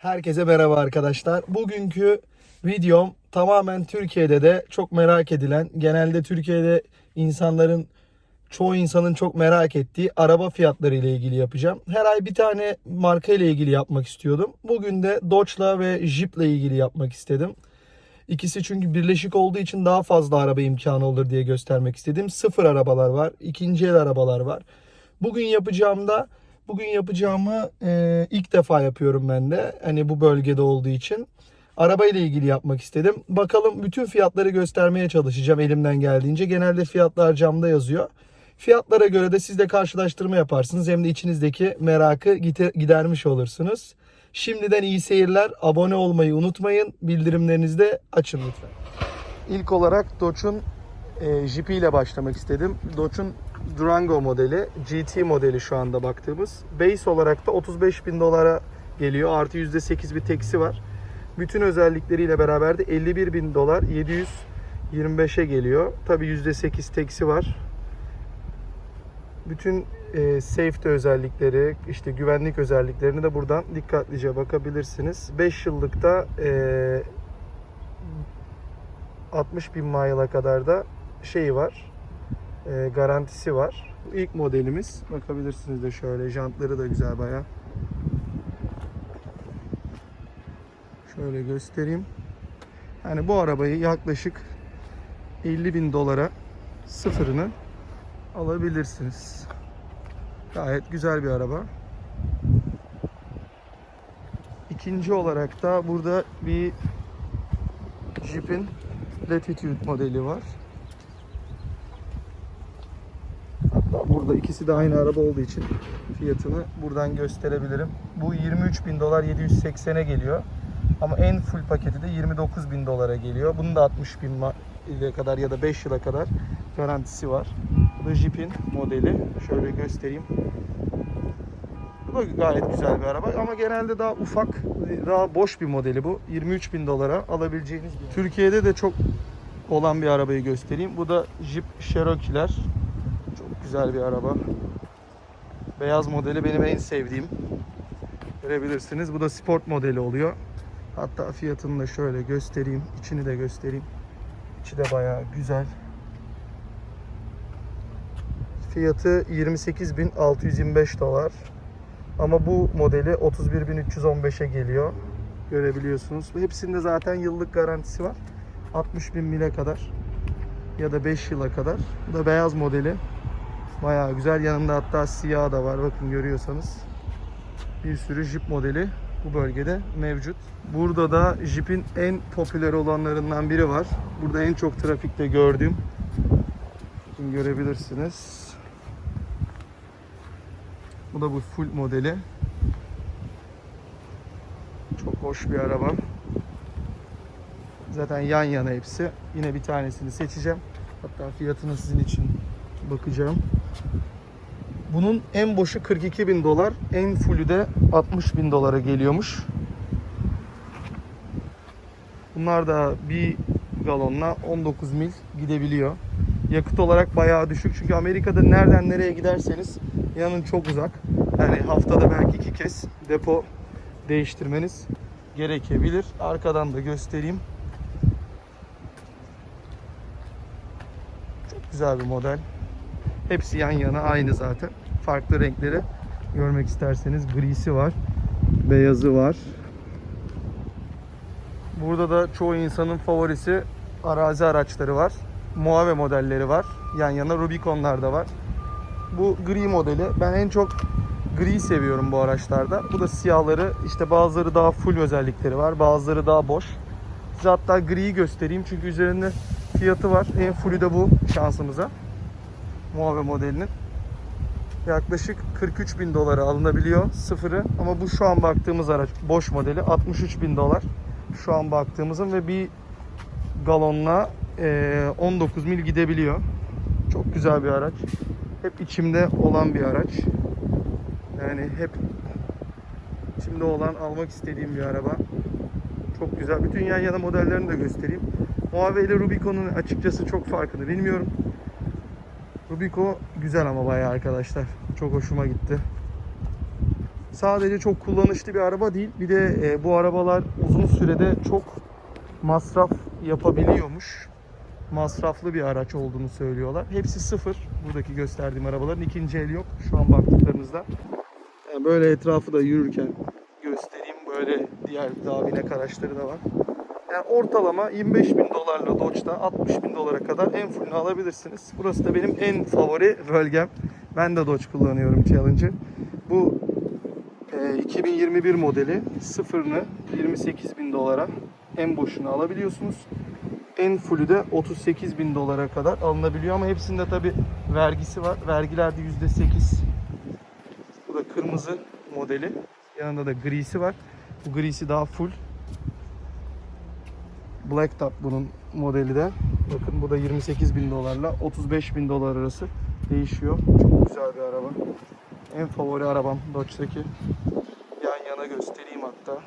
Herkese merhaba arkadaşlar. Bugünkü videom tamamen Türkiye'de de çok merak edilen, genelde Türkiye'de insanların çoğu insanın çok merak ettiği araba fiyatları ile ilgili yapacağım. Her ay bir tane marka ile ilgili yapmak istiyordum. Bugün de Dodge'la ve Jeep'le ilgili yapmak istedim. İkisi çünkü birleşik olduğu için daha fazla araba imkanı olur diye göstermek istedim. Sıfır arabalar var, ikinci el arabalar var. Bugün yapacağımda bugün yapacağımı e, ilk defa yapıyorum ben de. Hani bu bölgede olduğu için. Araba ile ilgili yapmak istedim. Bakalım bütün fiyatları göstermeye çalışacağım elimden geldiğince. Genelde fiyatlar camda yazıyor. Fiyatlara göre de siz de karşılaştırma yaparsınız. Hem de içinizdeki merakı gidermiş olursunuz. Şimdiden iyi seyirler. Abone olmayı unutmayın. Bildirimlerinizi de açın lütfen. İlk olarak Dodge'un e, Jeep ile başlamak istedim. Dodge'un Durango modeli, GT modeli şu anda baktığımız. Base olarak da 35 bin dolara geliyor. Artı %8 bir teksi var. Bütün özellikleriyle beraber de 51 bin dolar 725'e geliyor. Tabi %8 teksi var. Bütün e, safety özellikleri, işte güvenlik özelliklerini de buradan dikkatlice bakabilirsiniz. 5 yıllıkta e, 60 bin mile'a kadar da şeyi var, e, garantisi var. Bu ilk modelimiz. Bakabilirsiniz de şöyle, jantları da güzel baya. Şöyle göstereyim. Yani bu arabayı yaklaşık 50 bin dolara sıfırını alabilirsiniz. Gayet güzel bir araba. İkinci olarak da burada bir Jeep'in Latitude modeli var. Hatta burada ikisi de aynı araba olduğu için fiyatını buradan gösterebilirim. Bu 23 bin dolar 780'e geliyor. Ama en full paketi de 29 bin dolara geliyor. Bunun da 60 bin ile kadar ya da 5 yıla kadar garantisi var. Bu da Jeep'in modeli. Şöyle göstereyim. Bu da gayet güzel bir araba ama genelde daha ufak, daha boş bir modeli bu. 23 bin dolara alabileceğiniz bir Türkiye'de de çok olan bir arabayı göstereyim. Bu da Jeep Cherokee'ler. Güzel bir araba. Beyaz modeli benim en sevdiğim. Görebilirsiniz. Bu da sport modeli oluyor. Hatta fiyatını da şöyle göstereyim. İçini de göstereyim. İçi de bayağı güzel. Fiyatı 28.625 dolar. Ama bu modeli 31.315'e geliyor. Görebiliyorsunuz. Hepsinde zaten yıllık garantisi var. 60.000 mile kadar ya da 5 yıla kadar. Bu da beyaz modeli. Bayağı güzel. Yanında hatta siyah da var. Bakın görüyorsanız. Bir sürü Jeep modeli bu bölgede mevcut. Burada da Jeep'in en popüler olanlarından biri var. Burada en çok trafikte gördüğüm. Bakın görebilirsiniz. Bu da bu full modeli. Çok hoş bir araba. Zaten yan yana hepsi. Yine bir tanesini seçeceğim. Hatta fiyatını sizin için bakacağım. Bunun en boşu 42 bin dolar. En fullü de 60 bin dolara geliyormuş. Bunlar da bir galonla 19 mil gidebiliyor. Yakıt olarak bayağı düşük. Çünkü Amerika'da nereden nereye giderseniz yanın çok uzak. Yani haftada belki iki kez depo değiştirmeniz gerekebilir. Arkadan da göstereyim. Çok güzel bir model. Hepsi yan yana aynı zaten. Farklı renkleri görmek isterseniz grisi var, beyazı var. Burada da çoğu insanın favorisi arazi araçları var. Muave modelleri var. Yan yana Rubicon'lar da var. Bu gri modeli. Ben en çok gri seviyorum bu araçlarda. Bu da siyahları. İşte bazıları daha full özellikleri var. Bazıları daha boş. Size hatta griyi göstereyim. Çünkü üzerinde fiyatı var. En fullü de bu şansımıza. Muave modelinin. Yaklaşık 43 bin dolara alınabiliyor sıfırı. Ama bu şu an baktığımız araç boş modeli 63 bin dolar. Şu an baktığımızın ve bir galonla eee, 19 mil gidebiliyor. Çok güzel bir araç. Hep içimde olan bir araç. Yani hep içimde olan almak istediğim bir araba. Çok güzel. Bütün yan yana modellerini de göstereyim. Muave ile Rubicon'un açıkçası çok farkını bilmiyorum. Rubico güzel ama bayağı arkadaşlar. Çok hoşuma gitti. sadece çok kullanışlı bir araba değil. Bir de e, bu arabalar uzun sürede çok masraf yapabiliyormuş. Masraflı bir araç olduğunu söylüyorlar. Hepsi sıfır. Buradaki gösterdiğim arabaların ikinci el yok. Şu an baktıklarınızda. Yani böyle etrafı da yürürken göstereyim. Böyle diğer daha binek araçları da var. Yani ortalama 25 bin dolarla Dodge'da 60 bin dolara kadar en fullünü alabilirsiniz. Burası da benim en favori bölgem. Ben de Dodge kullanıyorum Challenger. Bu e, 2021 modeli sıfırını 28 bin dolara en boşunu alabiliyorsunuz. En fullü de 38 bin dolara kadar alınabiliyor ama hepsinde tabi vergisi var. Vergilerde %8. Bu da kırmızı modeli. Yanında da grisi var. Bu grisi daha full. Black Top bunun modeli de. Bakın bu da 28 bin dolarla 35 bin dolar arası değişiyor. Çok güzel bir araba. En favori arabam Dodge'daki. Yan yana göstereyim hatta.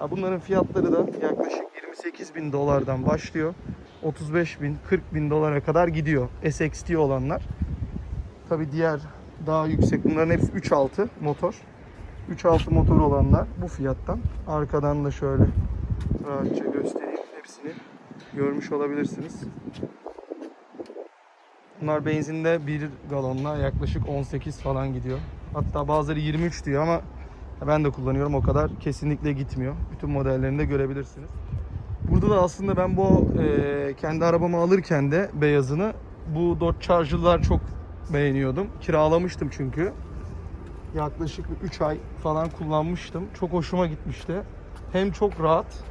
Ya bunların fiyatları da yaklaşık 28 bin dolardan başlıyor. 35 bin, 40 bin dolara kadar gidiyor. SXT olanlar. Tabi diğer daha yüksek. Bunların hepsi 3.6 motor. 3.6 motor olanlar bu fiyattan. Arkadan da şöyle rahatça göstereyim. Hepsini görmüş olabilirsiniz. Bunlar benzinde 1 galonla yaklaşık 18 falan gidiyor. Hatta bazıları 23 diyor ama ben de kullanıyorum o kadar kesinlikle gitmiyor. Bütün modellerinde görebilirsiniz. Burada da aslında ben bu e, kendi arabamı alırken de beyazını bu Dodge Charger'lar çok beğeniyordum. Kiralamıştım çünkü. Yaklaşık 3 ay falan kullanmıştım. Çok hoşuma gitmişti. Hem çok rahat.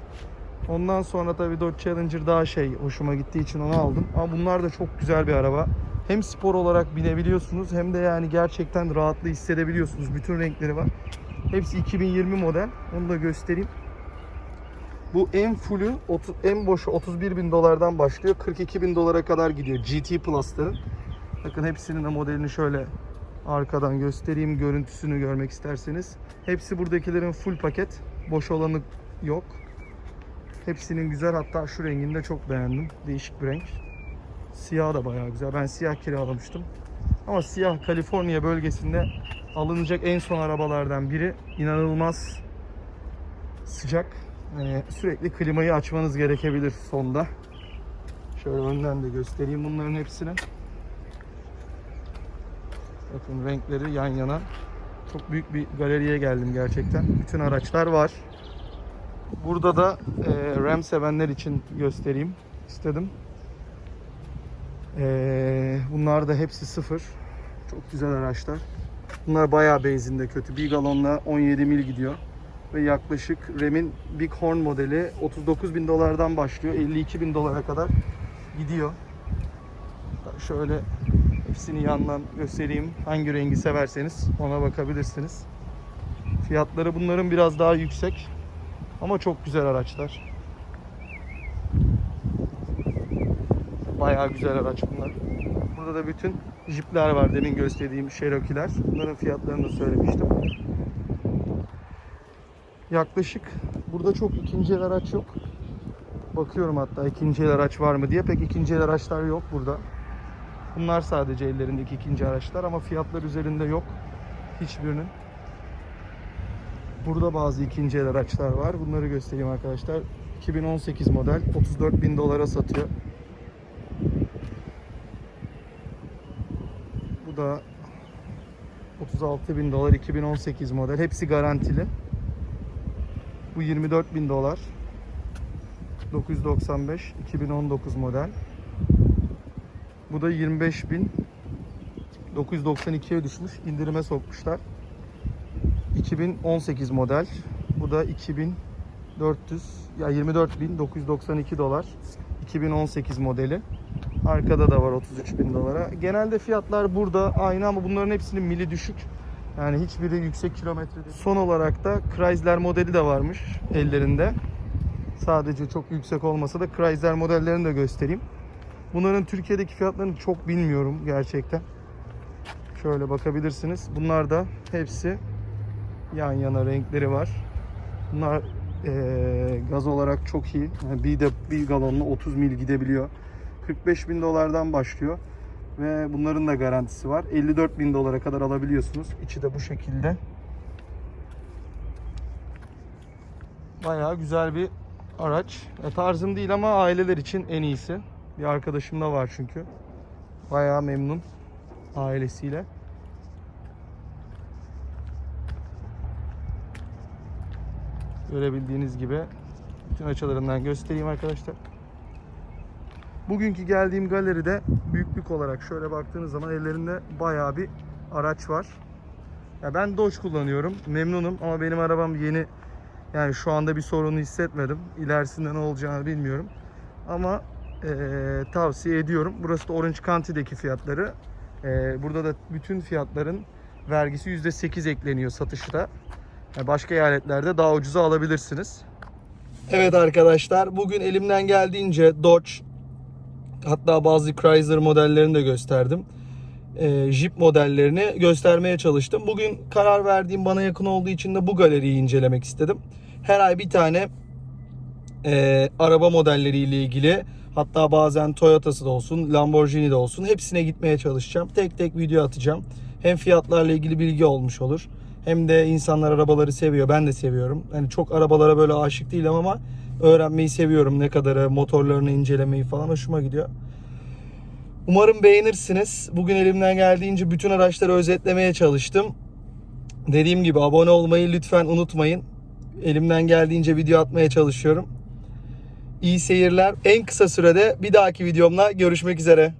Ondan sonra tabii Dodge Challenger daha şey hoşuma gittiği için onu aldım. Ama bunlar da çok güzel bir araba. Hem spor olarak binebiliyorsunuz hem de yani gerçekten rahatlığı hissedebiliyorsunuz. Bütün renkleri var. Hepsi 2020 model. Onu da göstereyim. Bu en fullü, en boşu 31 bin dolardan başlıyor. 42 bin dolara kadar gidiyor GT Plus'ların. Bakın hepsinin de modelini şöyle arkadan göstereyim. Görüntüsünü görmek isterseniz. Hepsi buradakilerin full paket. Boş olanı yok. Hepsinin güzel. Hatta şu rengini de çok beğendim. Değişik bir renk. Siyah da bayağı güzel. Ben siyah kiralamıştım. Ama siyah Kaliforniya bölgesinde alınacak en son arabalardan biri. İnanılmaz sıcak. Yani sürekli klimayı açmanız gerekebilir sonda. Şöyle önden de göstereyim bunların hepsini. Bakın renkleri yan yana. Çok büyük bir galeriye geldim gerçekten. Bütün araçlar var. Burada da e, RAM sevenler için göstereyim istedim. E, bunlar da hepsi sıfır. Çok güzel araçlar. Bunlar bayağı benzinde kötü. Bir galonla 17 mil gidiyor. Ve yaklaşık RAM'in Big Horn modeli 39 bin dolardan başlıyor. 52 bin dolara kadar gidiyor. Şöyle hepsini yandan göstereyim. Hangi rengi severseniz ona bakabilirsiniz. Fiyatları bunların biraz daha yüksek. Ama çok güzel araçlar. Bayağı güzel araç bunlar. Burada da bütün jipler var demin gösterdiğim Cherokee'ler. Bunların fiyatlarını da söylemiştim. Yaklaşık burada çok ikinci el araç yok. Bakıyorum hatta ikinci el araç var mı diye. Pek ikinci el araçlar yok burada. Bunlar sadece ellerindeki ikinci araçlar ama fiyatlar üzerinde yok. Hiçbirinin. Burada bazı ikinci el araçlar var. Bunları göstereyim arkadaşlar. 2018 model 34 bin dolara satıyor. Bu da 36 bin dolar 2018 model. Hepsi garantili. Bu 24 bin dolar. 995 2019 model. Bu da 25 bin 992'ye düşmüş. İndirime sokmuşlar. 2018 model. Bu da 2400 ya 24.992 dolar. 2018 modeli. Arkada da var 33 bin dolara. Genelde fiyatlar burada aynı ama bunların hepsinin mili düşük. Yani hiçbiri yüksek kilometre değil. Son olarak da Chrysler modeli de varmış ellerinde. Sadece çok yüksek olmasa da Chrysler modellerini de göstereyim. Bunların Türkiye'deki fiyatlarını çok bilmiyorum gerçekten. Şöyle bakabilirsiniz. Bunlar da hepsi yan yana renkleri var. Bunlar eee, gaz olarak çok iyi. Yani bir de bir galonla 30 mil gidebiliyor. 45 bin dolardan başlıyor. Ve bunların da garantisi var. 54 bin dolara kadar alabiliyorsunuz. İçi de bu şekilde. Bayağı güzel bir araç. E, tarzım değil ama aileler için en iyisi. Bir arkadaşım da var çünkü. Bayağı memnun ailesiyle. Görebildiğiniz gibi bütün açılarından göstereyim arkadaşlar. Bugünkü geldiğim galeride büyüklük olarak şöyle baktığınız zaman ellerinde bayağı bir araç var. Ya ben Dodge kullanıyorum. Memnunum ama benim arabam yeni. Yani şu anda bir sorunu hissetmedim. İlerisinde ne olacağını bilmiyorum. Ama eee, tavsiye ediyorum. Burası da Orange County'deki fiyatları. Eee, burada da bütün fiyatların vergisi %8 ekleniyor satışta. Yani başka eyaletlerde daha ucuza alabilirsiniz. Evet arkadaşlar bugün elimden geldiğince Dodge hatta bazı Chrysler modellerini de gösterdim. Ee, Jeep modellerini göstermeye çalıştım. Bugün karar verdiğim bana yakın olduğu için de bu galeriyi incelemek istedim. Her ay bir tane e, araba modelleriyle ilgili hatta bazen Toyota'sı da olsun, Lamborghini de olsun hepsine gitmeye çalışacağım. Tek tek video atacağım. Hem fiyatlarla ilgili bilgi olmuş olur. Hem de insanlar arabaları seviyor. Ben de seviyorum. Yani çok arabalara böyle aşık değilim ama öğrenmeyi seviyorum. Ne kadarı motorlarını incelemeyi falan hoşuma gidiyor. Umarım beğenirsiniz. Bugün elimden geldiğince bütün araçları özetlemeye çalıştım. Dediğim gibi abone olmayı lütfen unutmayın. Elimden geldiğince video atmaya çalışıyorum. İyi seyirler. En kısa sürede bir dahaki videomla görüşmek üzere.